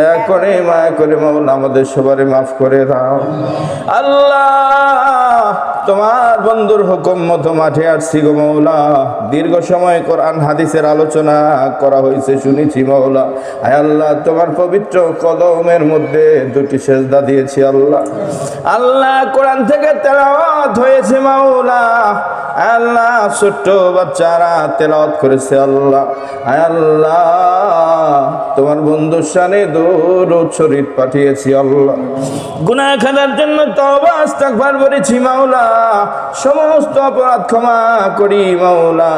দয়া করে, মায়া করে মাওলা আমাদের সবারই মাফ করে দাও। আল্লাহ, তোমার বন্ধুর হুকুম মতো মাঠে আসছি গো মাওলা। দীর্ঘ সময় কোরআন, হাদিসের আলোচনা করা হয়েছে, শুনেছি মাওলা। আয় আল্লাহ, তোমার পবিত্র কদমের মধ্যে দুটি সেজদা দিয়েছি আল্লাহ। আল্লাহ, কোরআন থেকে তেলাওয়াত হয়েছে মাওলা। আল্লাহ, ছোট্ট বাচ্চারা তেলাওয়াত করেছে আল্লাহ। আল্লাহ, তোমার বন্ধুর সানে দৌড় শরীর পাঠিয়েছি আল্লাহ। গুনাহ খাদার জন্য আস্তাগফার করেছি মাওলা। সমস্ত অপরাধ ক্ষমা করি মাওলা।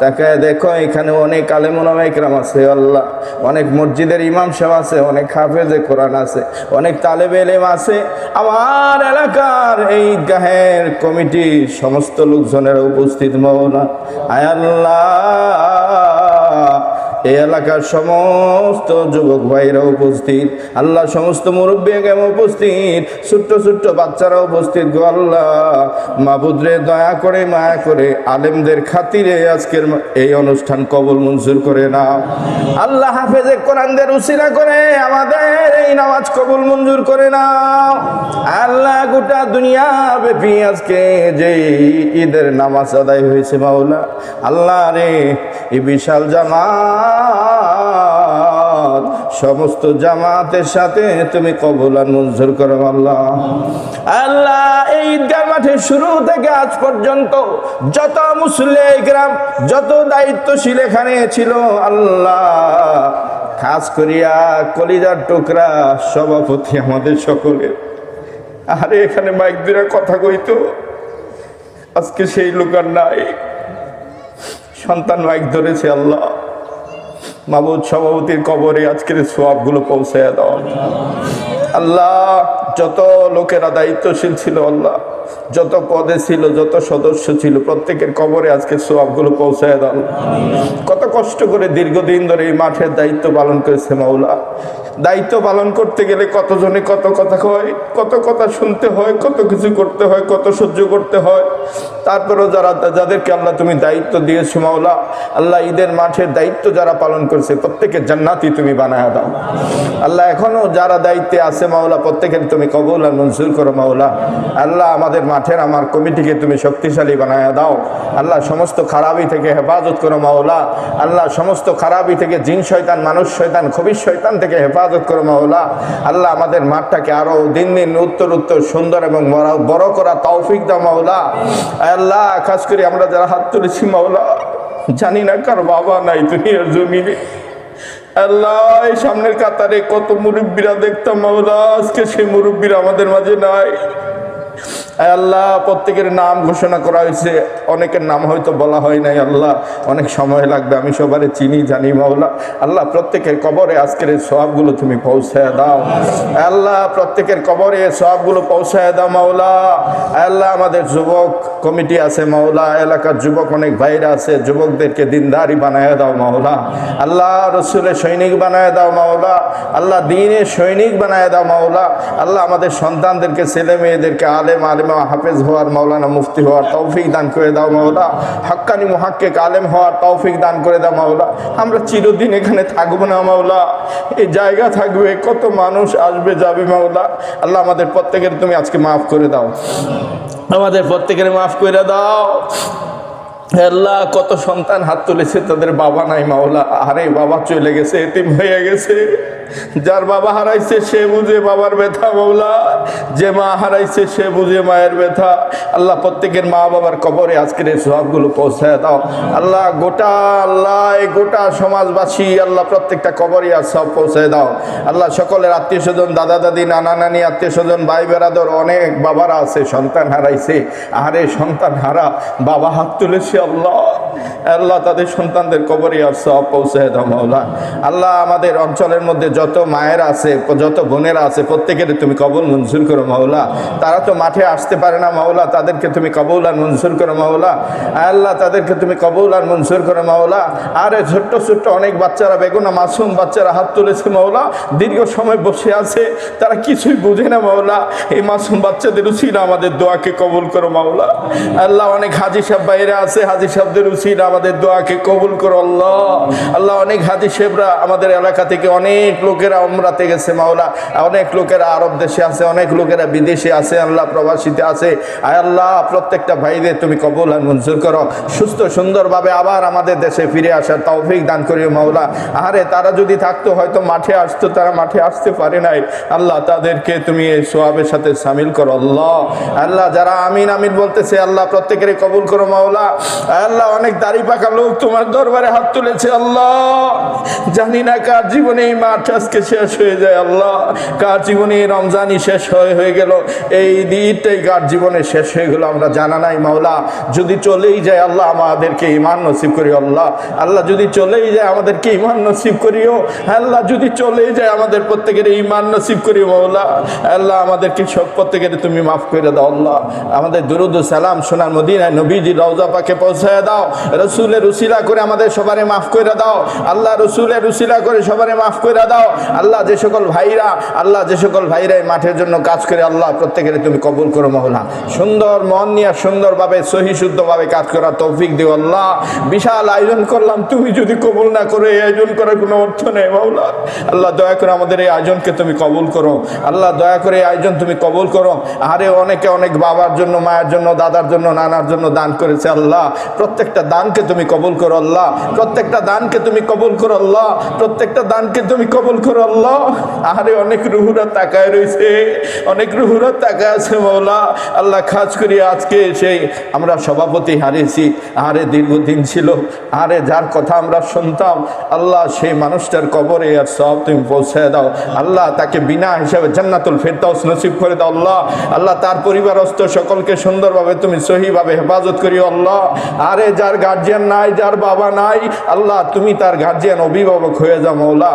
তাকে দেখো, এখানে অনেক আলেমুলামা ইকরাম আছে আল্লাহ। অনেক মসজিদের ইমাম সাহেব আছে, অনেক হাফেজে কোরআন আছে, অনেক তালেব এলেম আছে। আমার এলাকার এই গাহের কমিটি, সমস্ত লোকজনের উপস্থিত মৌলা। আয় আল্লাহ। এই এলাকার সমস্ত যুবক ভাইরা উপস্থিত, আল্লাহ সমস্ত মুরব্বী এখানে উপস্থিত, ছোট্ট ছোট্ট বাচ্চারা উপস্থিত গো আল্লাহ। মাবুদরে দয়া করে, মায়া করে আলেমদের খাতিরে আজকের এই অনুষ্ঠান কবল মঞ্জুর করে না আল্লাহ হাফেজে কোরআনদের উসিলা করে আমাদের এই নামাজ কবুল মঞ্জুর করে নাও। আল্লাহ গোটা দুনিয়া ব্যাপী আজকে যে ঈদের নামাজ আদায় হয়েছে মাওলা, আল্লাহ রে, এই বিশাল সমস্ত জামাতের সাথে তুমি কবুল আর মঞ্জুর করো আল্লাহ। আল্লাহ, এই ঈদগাহ মাঠে শুরু থেকে আজ পর্যন্ত যত মুসলিম গ্রাম, যত দায়িত্বশীল এখানে ছিল, আল্লাহ, খাস করিয়া কলিজার টুকরা সভাপতি আমাদের সকলের। আরে, এখানে মাইক দিরা কথা কইতো আজকে সেই লোক আর নাই। সন্তান মাইক ধরেছে আল্লাহ। মাবুদ সভাপতির কবরে আজকের সোয়াবগুলো পৌঁছে দাও। আল্লাহ যত লোকেরা দায়িত্বশীল ছিল আল্লাহ, যত পদে ছিল, যত সদস্য ছিল, প্রত্যেকের কবরে আজকে সোয়াবগুলো পৌঁছায় দাও। কত কষ্ট করে দীর্ঘদিন ধরে এই মাঠের দায়িত্ব পালন করেছে মাওলা। দায়িত্ব পালন করতে গেলে কতজনে কত কথা কয়, কত কথা শুনতে হয়, কত কিছু করতে হয়, কত সহ্য করতে হয়। তারপরেও যারা, যাদেরকে আল্লাহ তুমি দায়িত্ব দিয়েছ মাওলা, আল্লাহ ঈদের মাঠের দায়িত্ব যারা পালন করছে প্রত্যেকের জান্নাতি তুমি বানায় দাও। আল্লাহ এখনও যারা দায়িত্বে আছে মাওলা, প্রত্যেকের তুমি কবুল আর মঞ্জুর করো মাওলা। আল্লাহ আমাদের মাঠের আমার কমিটিকে তুমি শক্তিশালী বানায় দাও। আল্লাহ সমস্ত খারাপি থেকে হেফাজত করো মাওলা। আল্লাহ সমস্ত খারাপি থেকে জিন শয়তান, মানুষ শয়তান, খবির শয়তান থেকে হেফাজত করো মাওলা। আল্লাহ আমাদের মাঠটাকে আরও দিন দিন উত্তর উত্তর, সুন্দর এবং বড়- বড় করা তৌফিক দাও মাওলা। আল্লাহ, খাস করে আমরা যারা হাত তুলেছি মাওলা, জানি না কার বাবা নাই দুনিয়ার জমিনে। আল্লাহ সামনের কাতারে কত মুরব্বীরা দেখতাম আজকে সেই মুরব্বীরা আমাদের মাঝে নাই। আল্লাহ, প্রত্যেকের নাম ঘোষণা করা হয়েছে। অনেকের নাম হয়তো বলা হয় নাই, আল্লাহ, অনেক সময় লাগবে, আমি সবারে চিনি, জানি, মাওলা। আল্লাহ, প্রত্যেকের কবরে আজকের এই সবগুলো তুমি পৌঁছায় দাও। আল্লাহ, প্রত্যেকের কবরে সবগুলো পৌঁছায় দাও, মাওলা। আল্লাহ, আমাদের যুবক কমিটি আছে, মাওলা। এলাকার যুবক, অনেক ভাইরা আছে, যুবকদেরকে দিনদারি বানায় দাও, মাওলা। আল্লাহ, রসুলের সৈনিক বানায় দাও, মাওলা। আল্লাহ, দিনের সৈনিক বানায় দাও, মাওলা। আল্লাহ, আমাদের সন্তানদেরকে ছেলে মেয়েদেরকে আলেম, আলেমা হাফেজ হওয়ার, মাওলানা মুফতি হওয়ার তৌফিক দান করে দাও মাওলা। হাক্কানি মুহাক্কে আলেম হওয়ার তৌফিক দান করে দাও মাওলা। আমরা চিরদিন এখানে থাকব না মাওলা। এই জায়গা থাকবে, কত মানুষ আসবে, যাবে মাওলা। আল্লাহ আমাদের প্রত্যেকের তুমি আজকে মাফ করে দাও। আমাদের প্রত্যেকের মাফ করে দাও। আল্লাহ, কত সন্তান হাত তুলেছে, তাদের বাবা নাই, মাওলা। আরে, বাবা চলে গেছে, এতিম হয়ে গেছে। যার বাবা হারাইছে, সে বুঝে বাবার ব্যথা, মাওলা। যে মা হারাইছে, সে বুঝে মায়ের ব্যথা। আল্লাহ, প্রত্যেকের মা বাবার কবরে আজকের এই সবগুলো পৌঁছায় দাও। আল্লাহ, গোটা আল্লাহ গোটা সমাজবাসী, আল্লাহ, প্রত্যেকটা কবরে আর সব পৌঁছায় দাও। আল্লাহ, সকলের আত্মীয় স্বজন, দাদা দাদি, নানা নানি, আত্মীয় স্বজন, ভাই বেড়াদর অনেক বাবারা আছে, সন্তান হারাইছে। আরে, সন্তান হারা, বাবা হাত তুলেছে আল্লাহ আল্লাহ তাদের সন্তানদের কবরে আর সব মাওলা। আল্লাহ আমাদের অঞ্চলের মধ্যে যত মায়েরা আছে, যত বোনেরা আছে, প্রত্যেকের তুমি কবল মঞ্জুর করো, মাওলা। তারা তো মাঠে আসতে পারে না, মাওলা। তাদেরকে তুমি কবুল আর মঞ্জুর করো, মাওলা। আল্লাহ তাদেরকে তুমি কবুল আর মঞ্জুর করো, মাওলা। আরে ছোট্ট ছোট্ট অনেক বাচ্চারা, বেগুনা মাসুম বাচ্চারা হাত তুলেছে, মাওলা। দীর্ঘ সময় বসে আছে, তারা কিছুই বুঝে না, মাওলা। এই মাসুম বাচ্চাদের উচিত আমাদের দোয়াকে কবুল করো, মাওলা। আল্লাহ অনেক হাজি সাহেব বাইরে আছে হাজি সাহেবদের উচিত আমাদের দোয়াকে কবুল করো আল্লাহ। আল্লাহ অনেক হাজি সাহেবরা আমাদের এলাকা থেকে অনেক লোকেরা ওমরাতে গেছে, মাওলা। অনেক লোকেরা আরব দেশে আছে, অনেক লোকেরা বিদেশে আছে, আল্লাহ প্রবাসীতে আছে। আয় আল্লাহ, প্রত্যেকটা ভাইদের তুমি কবুল আর মঞ্জুর করো। সুস্থ, সুন্দরভাবে আবার আমাদের দেশে ফিরে আসার তৌফিক দান করিও, মাওলা। আরে তারা যদি থাকতো, হয়তো মাঠে আসতো, তারা মাঠে আসতে পারে নাই। আল্লাহ তাদেরকে তুমি এই সোয়াবের সাথে সামিল করো, আল্লাহ। আল্লাহ, যারা আমিন আমিন বলতেছে, আল্লাহ প্রত্যেকের কবুল করো, মাওলা। আল্লাহ, অনেক দাড়ি পাকা লোক তোমার দরবারে হাত তুলেছে, আল্লাহ। জানি না কার জীবনে এই মাঠ আজকে শেষ হয়ে যায়, আল্লাহ। কার জীবনে এই রমজানই শেষ হয়ে হয়ে গেল, এই ঈদটাই কার জীবনে শেষ হয়ে গেল আমরা জানা নাই, মাওলা। যদি চলেই যায়, আল্লাহ, আমাদেরকে ইমান নসিব করি আল্লাহ। আল্লাহ, যদি চলেই যায়, আমাদেরকে ইমান নসিব করিও। আল্লাহ, যদি চলেই যায়, আমাদের প্রত্যেকের ইমান নসিব করি মাওলা। আল্লাহ, আমাদেরকে সব প্রত্যেকের তুমি মাফ করে দাও, আল্লাহ। আমাদের দুরুদ সালাম সোনার মদিনায় নবীজি রওজা পাকে পৌঁছায় দাও। রসুলের রুসিলা করে আমাদের সবারে মাফ করে দাও। আল্লাহ রসুলের রুসিলা করে সবারে মাফ করে দাও। আল্লাহ যে সকল ভাইরা, আল্লাহ যে সকল ভাইরা এই মাঠের জন্য কাজ করে, আল্লাহ প্রত্যেকের তুমি কবুল করো মহলা। সুন্দর মন নিয়ে সুন্দরভাবে, সহি শুদ্ধভাবে কাজ করার তৌফিক দিও আল্লাহ। বিশাল আয়োজন করলাম, তুমি যদি কবুল না করো, এই আয়োজন করার কোনো অর্থ নেই মাওলা আল্লাহ দয়া করে আমাদের এই আয়োজনকে তুমি কবুল করো। আল্লাহ দয়া করে এই আয়োজন তুমি কবুল করো। আরে অনেকে অনেক বাবার জন্য, মায়ের জন্য, দাদার জন্য, নানার জন্য দান করেছে আল্লাহ। প্রত্যেকটা দানকে তুমি কবুল করো আল্লাহ, প্রত্যেকটা দানকে তুমি কবুল করো আল্লাহ, প্রত্যেকটা দানকে তুমি কবুল করো আল্লাহ। আরে অনেক রুহুরা তাকায় রয়েছে অনেক রুহুরা তাকায় আছে মৌলা। আল্লাহ খাস করি আজকে সেই আমরা সভাপতি হারিয়েছি আরে দীর্ঘদিন ছিল আরে যার কথা আমরা শুনতাম, আল্লাহ সেই মানুষটার কবরে আর সব তুমি পৌঁছায় দাও। আল্লাহ তাকে বিনা হিসাবে জান্নাতুল ফেরদাউস নসিব করে দাও আল্লাহ। আল্লাহ তার পরিবারস্থ সকলকে সুন্দরভাবে তুমি সহিভাবে হেফাজত করিও আল্লাহ। আরে যার গার্জিয়ান নাই, যার বাবা নাই, আল্লাহ, তুমি তার গার্জিয়ান অভিভাবক হয়ে যাও মৌলা।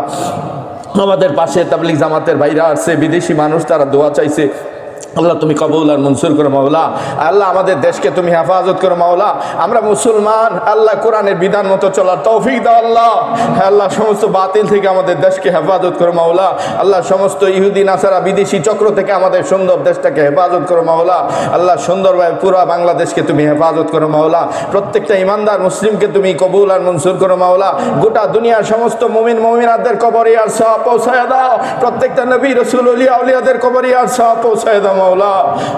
আমাদের পাশে তাবলিক জামাতের ভাইরা আসছে বিদেশি মানুষ তারা দোয়া চাইছে। আল্লাহ, তুমি কবুল আর মনসুর করো মাওলা। আল্লাহ, আমাদের দেশকে তুমি হেফাজত করো মাওলা। আমরা মুসলমান, আল্লাহ কোরআনের বিধান মতো চলার তৌফিক দাও আল্লাহ। হ্যাঁ আল্লাহ, সমস্ত বাতিল থেকে আমাদের দেশকে হেফাজত করো মাওলা। আল্লাহ, সমস্ত ইহুদি, নাসারা, বিদেশি চক্র থেকে আমাদের সুন্দর দেশটাকে হেফাজত করো মাওলা। আল্লাহ, সুন্দরভাবে পুরা বাংলাদেশকে তুমি হেফাজত করো মাওলা। প্রত্যেকটা ইমানদার মুসলিমকে তুমি কবুল আর মনসুর করো মাওলা। গোটা দুনিয়ার সমস্ত মমিন, মমিনাদের কবরে আর সব পৌঁছায় দাও। প্রত্যেকটা নবী, রসুল উলিয়া উলিয়াদের কবরে আর সব পৌঁছায় দাও। মাওলা।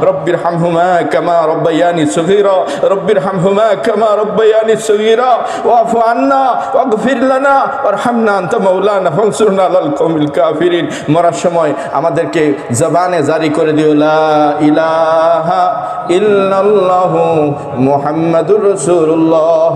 রব্বির হামহুমা কামা রব্বায়ানি সগীরা। রব্বির হামহুমা কামা রব্বায়ানি সগীরা। ওয়াফু আন্না, ওয়াগফির লানা, ওয়ারহামনা আনতা মাওলানা, ফানসুরনা আলাল কওমিল কাফিরিন। মরার সময় আমাদেরকে জবানে জারি করে দিও, লা ইলাহা ইল্লাল্লাহু মুহাম্মাদুর রাসূলুল্লাহ